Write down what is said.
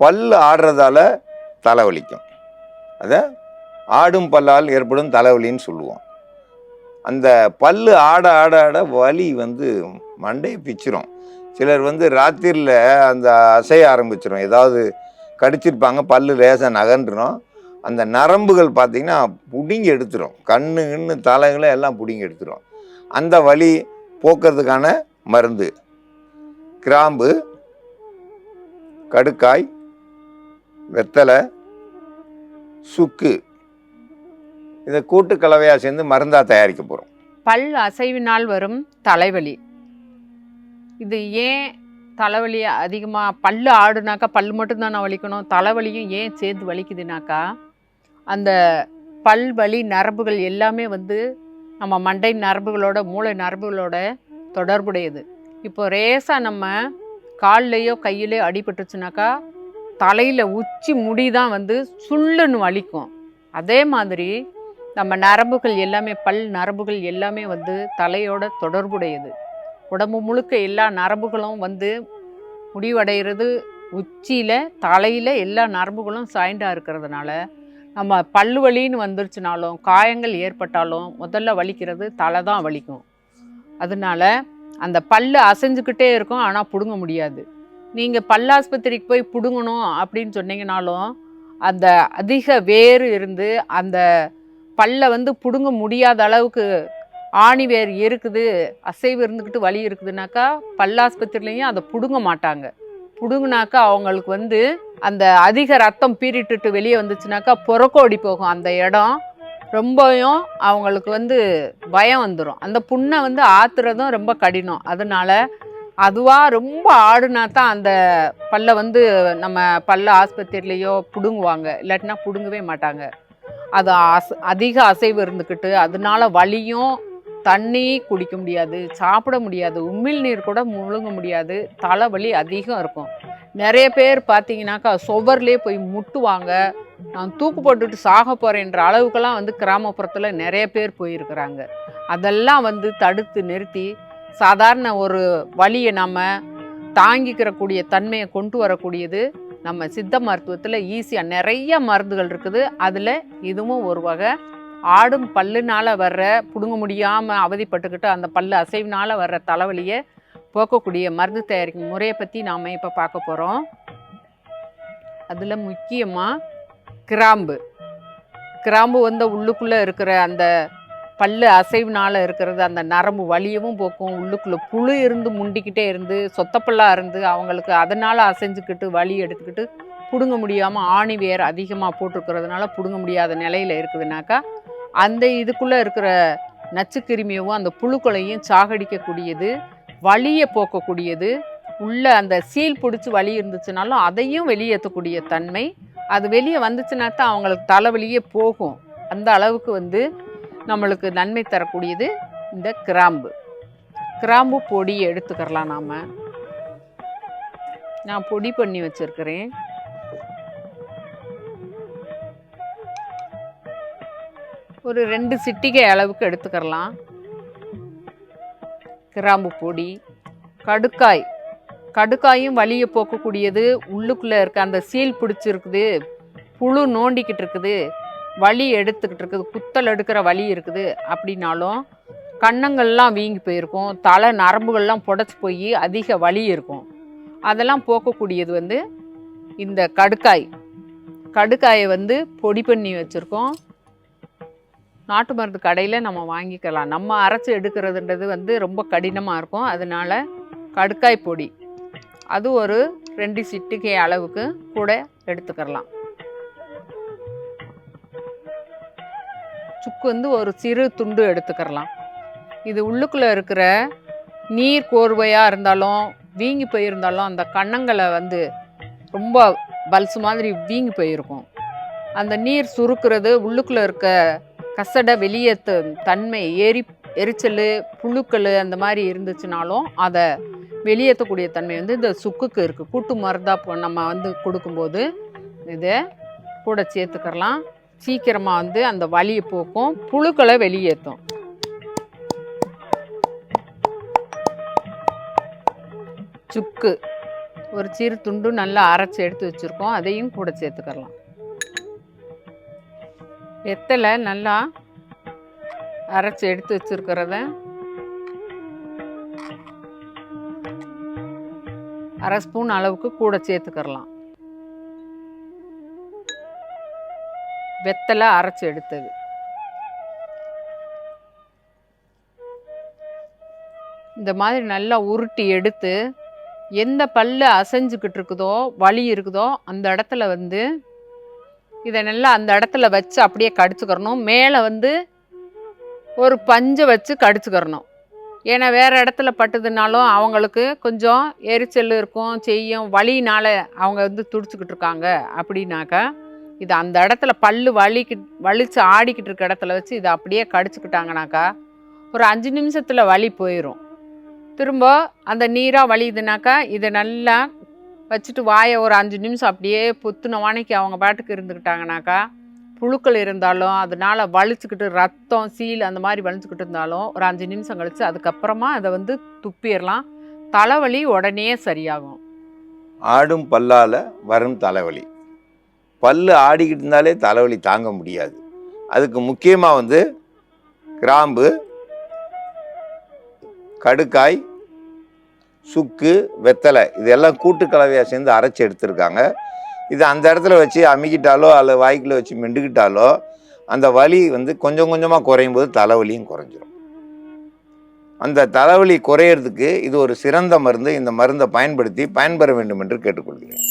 பல் ஆடுறதால தலைவலிக்கும் அதை ஆடும் பல்லால் ஏற்படும் தலைவலின்னு சொல்லுவோம். அந்த பல்லு ஆட ஆட ஆட வலி வந்து மண்டையை பிச்சிரும். சிலர் வந்து ராத்திரியில் அந்த அசைய ஆரம்பிச்சிடும் ஏதாவது கடிச்சிருப்பாங்க பல்லு லேசாக நகன்றுடும் அந்த நரம்புகள் பார்த்திங்கன்னா பிடுங்கி எடுத்துரும். கண்ணு கிண்ணு தலைகளை எல்லாம் பிடுங்கி எடுத்துரும். அந்த வலி போக்குறதுக்கான மருந்து. கிராம்பு கடுக்காய் வெத்தலை சுக்கு இதை கூட்டு கலவையாக சேர்ந்து மருந்தாக தயாரிக்க போகிறோம் பல் அசைவினால் வரும் தலைவலி. இது ஏன் தலைவலி அதிகமாக பல் ஆடுனாக்கா பல் மட்டும்தானே வலிக்கணும்? தலைவலியும் ஏன் சேர்ந்து வலிக்குதுனாக்கா அந்த பல் வலி நரம்புகள் எல்லாமே வந்து நம்ம மண்டை நரம்புகளோட மூளை நரம்புகளோட தொடர்புடையது. இப்போ ரேசாக நம்ம கால்லையோ கையிலையோ அடிபட்டுச்சுனாக்கா தலையில் உச்சி முடி தான் வந்து சுள்ளுன்னு வலிக்கும். அதே மாதிரி நம்ம நரம்புகள் எல்லாமே பல் நரம்புகள் எல்லாமே வந்து தலையோட தொடர்புடையது. உடம்பு முழுக்க எல்லா நரம்புகளும் வந்து முடிவடைகிறது. உச்சியில் தலையில் எல்லா நரம்புகளும் சாய்ண்டாக இருக்கிறதுனால நம்ம பல்லு வலின்னு வந்துருச்சுனாலும் காயங்கள் ஏற்பட்டாலும் முதல்ல வலிக்கிறது தலை தான் வலிக்கும். அதனால அந்த பல்லு அசைஞ்சுக்கிட்டே இருக்கும் ஆனால் பிடுங்க முடியாது. நீங்கள் பல்லாஸ்பத்திரிக்கு போய் பிடுங்கணும் அப்படின்னு சொன்னீங்கனாலும் அந்த அதிக வேர் இருந்து அந்த பல்லை வந்து பிடுங்க முடியாத அளவுக்கு ஆணி வேர் இருக்குது அசைவு இருந்துக்கிட்டு வலி இருக்குதுனாக்கா பல்லாஸ்பத்திரிலையும் அதை பிடுங்க மாட்டாங்க. பிடுங்கினாக்கா அவங்களுக்கு வந்து அந்த அதிக ரத்தம் பீரிட்டுட்டு வெளியே வந்துச்சுனாக்கா புறக்கோடி போகும். அந்த இடம் ரொம்பவும் அவங்களுக்கு வந்து பயம் வந்துடும் அந்த புண்ணை வந்து ஆத்துறதும் ரொம்ப கடினம். அதனால் அதுவாக ரொம்ப ஆடுனா தான் அந்த பல்லை வந்து நம்ம பல்ல ஆஸ்பத்திரிலேயோ பிடுங்குவாங்க. இல்லாட்டினா பிடுங்கவே மாட்டாங்க. அது அச அதிக அசைவு இருந்துக்கிட்டு அதனால வலியும் தண்ணி குடிக்க முடியாது சாப்பிட முடியாது உமிழ் நீர் கூட முழுங்க முடியாது தலைவலி அதிகம் இருக்கும். நிறைய பேர் பார்த்தீங்கன்னாக்கா சுவர்லேயே போய் முட்டுவாங்க. நான் தூக்கு போட்டுட்டு சாக போகிறேன்ற அளவுக்கெல்லாம் வந்து கிராமப்புறத்தில் நிறைய பேர் போயிருக்கிறாங்க. அதெல்லாம் வந்து தடுத்து நிறுத்தி சாதாரண ஒரு வழியை நம்ம தாங்கிக்கிறக்கூடிய தன்மையை கொண்டு வரக்கூடியது நம்ம சித்த மருத்துவத்தில் ஈஸியாக நிறைய மருந்துகள் இருக்குது. அதில் இதுவும் ஒரு வகை. ஆடும் பல்லுனால வர்ற பிடுங்க முடியாமல் அவதிப்பட்டுக்கிட்டு அந்த பல்லு அசைவினால் வர்ற தலைவலியை போக்கக்கூடிய மருந்து தயாரிக்கும் முறையை பற்றி நாம் இப்போ பார்க்க போகிறோம் அதில் முக்கியமாக கிராம்பு. கிராம்பு வந்து உள்ளுக்குள்ளே இருக்கிற அந்த பல் அசைவுனால் இருக்கிறது அந்த நரம்பு வலியவும் போக்கும் உள்ளுக்குள்ளே புழு இருந்து முண்டிக்கிட்டே இருந்து சொத்தப்பல்லாக இருந்து அவங்களுக்கு அதனால் அசைஞ்சுக்கிட்டு வலி எடுத்துக்கிட்டு பிடுங்க முடியாமல் ஆணி வேர் அதிகமாக போட்டிருக்கிறதுனால பிடுங்க முடியாத நிலையில் இருக்குதுனாக்கா அந்த இதுக்குள்ளே இருக்கிற நச்சுக்கிருமியவும் அந்த புழுக்களையும் சாகடிக்கக்கூடியது வலியை போக்கக்கூடியது உள்ள அந்த சீல் பிடிச்சி வலி இருந்துச்சுனாலும் அதையும் வெளியேற்றக்கூடிய தன்மை. அது வெளியே வந்துச்சுனா தான் அவங்களுக்கு தலைவலியே போகும். அந்த அளவுக்கு வந்து நம்மளுக்கு நன்மை தரக்கூடியது இந்த கிராம்பு. கிராம்பு பொடி எடுத்துக்கிறலாம் நாம். நான் பொடி பண்ணி வச்சுருக்கிறேன். ஒரு ரெண்டு சிட்டிகை அளவுக்கு எடுத்துக்கிறலாம். கிராம்பு பொடி கடுக்காய். கடுக்காயும் வலியை போக்கக்கூடியது உள்ளுக்குள்ளே இருக்க அந்த சீல் பிடிச்சிருக்குது புழு நோண்டிக்கிட்டு இருக்குது. வலி எடுத்துக்கிட்டு இருக்குது குத்தல் எடுக்கிற வலி இருக்குது அப்படின்னாலும் கன்னங்கள்லாம் வீங்கி போயிருக்கும் தலை நரம்புகள்லாம் புடச்சி போய் அதிக வலி இருக்கும். அதெல்லாம் போக்கக்கூடியது வந்து இந்த கடுக்காய். கடுக்காயை வந்து பொடி பண்ணி வச்சுருக்கோம். நாட்டு மருந்து கடையில் நம்ம வாங்கிக்கலாம். நம்ம அரைச்சி எடுக்கிறதுன்றது வந்து ரொம்ப கடினமாக இருக்கும். அதனால கடுக்காய் பொடி. அது ஒரு ரெண்டு சிட்டிகை அளவுக்கு கூட எடுத்துக்கிறலாம் சுக்கு வந்து ஒரு சிறு துண்டு எடுத்துக்கிறலாம். இது உள்ளுக்குள்ளே இருக்கிற நீர் கோர்வையாக இருந்தாலும் வீங்கி போயிருந்தாலும் அந்த கன்னங்களை வந்து ரொம்ப பல்சு மாதிரி வீங்கி போயிருக்கும். அந்த நீர் சுருக்கிறது உள்ளுக்குள்ளே இருக்க கசடை வெளியே தன்மை எரி எரிச்சல் புழுக்கள் அந்த மாதிரி இருந்துச்சுனாலும் அதை வெளியேற்றக்கூடிய தன்மை வந்து இந்த சுக்குக்கு இருக்குது கூட்டு மருந்தாக நம்ம வந்து கொடுக்கும்போது இதை கூட சேர்த்துக்கிறலாம். சீக்கிரமாக வந்து அந்த வலியை போக்கும் புழுக்களை வெளியேற்றும் சுக்கு. ஒரு சிறு துண்டு நல்லா அரைச்சி எடுத்து வச்சுருக்கோம். அதையும் கூட சேர்த்துக்கலாம். வெத்தலை நல்லா அரைச்சி எடுத்து வச்சுருக்கிறத அரை ஸ்பூன் அளவுக்கு கூட சேர்த்துக்கிறலாம் வெத்தலை அரைச்சி எடுத்தது. இந்த மாதிரி நல்லா உருட்டி எடுத்து எந்த பல்லு அசைஞ்சுக்கிட்டு இருக்குதோ வலி இருக்குதோ அந்த இடத்துல வந்து இதை நல்லா அந்த இடத்துல வச்சு அப்படியே கடிச்சுக்கிறணும். மேலே வந்து ஒரு பஞ்சை வச்சு கடிச்சுக்கிறணும். ஏன்னா வேறு இடத்துல பட்டுதுனாலும் அவங்களுக்கு கொஞ்சம் எரிச்சல் இருக்கும் செய்யும் வலினால அவங்க வந்து துடிச்சுக்கிட்டு இருக்காங்க அப்படின்னாக்கா இது அந்த இடத்துல பல்லு வலிக்கு வலிச்சு ஆடிக்கிட்டு இருக்க இடத்துல வச்சு இதை அப்படியே கடிச்சுக்கிட்டாங்கனாக்கா ஒரு அஞ்சு நிமிஷத்தில் வலி போயிடும் திரும்ப அந்த நீராக வலியுதுனாக்கா இதை நல்லா வச்சுட்டு வாயை ஒரு அஞ்சு நிமிஷம் அப்படியே புத்துன வானைக்கு அவங்க பாட்டுக்கு இருந்துக்கிட்டாங்கனாக்கா புழுக்கள் இருந்தாலும் அதனால வலிச்சுக்கிட்டு ரத்தம் சீல் அந்த மாதிரி வலிச்சுக்கிட்டு இருந்தாலும் ஒரு அஞ்சு நிமிஷம் கழித்து அதுக்கப்புறமா அதை வந்து துப்பிடலாம். தலைவலி உடனே சரியாகும். ஆடும் பல்லால் வரும் தலைவலி. பல்லு ஆடிக்கிட்டு இருந்தாலே தலைவலி தாங்க முடியாது. அதுக்கு முக்கியமாக வந்து கிராம்பு கடுக்காய் சுக்கு வெத்தலை இதெல்லாம் கூட்டு கலவையாக சேர்ந்து அரைச்சி எடுத்திருக்காங்க. இது அந்த இடத்துல வச்சு அமுக்கிட்டாலோ அல்லது வாய்க்குள்ள வச்சு மெண்டுக்கிட்டாலோ அந்த வலி வந்து கொஞ்சம் கொஞ்சமாக குறையும் போது தலைவலியும் குறைஞ்சிரும். அந்த தலைவலி குறையிறதுக்கு இது ஒரு சிறந்த மருந்து. இந்த மருந்தை பயன்படுத்தி பயன்பெற வேண்டும் என்று கேட்டுக்கொள்கிறேன்.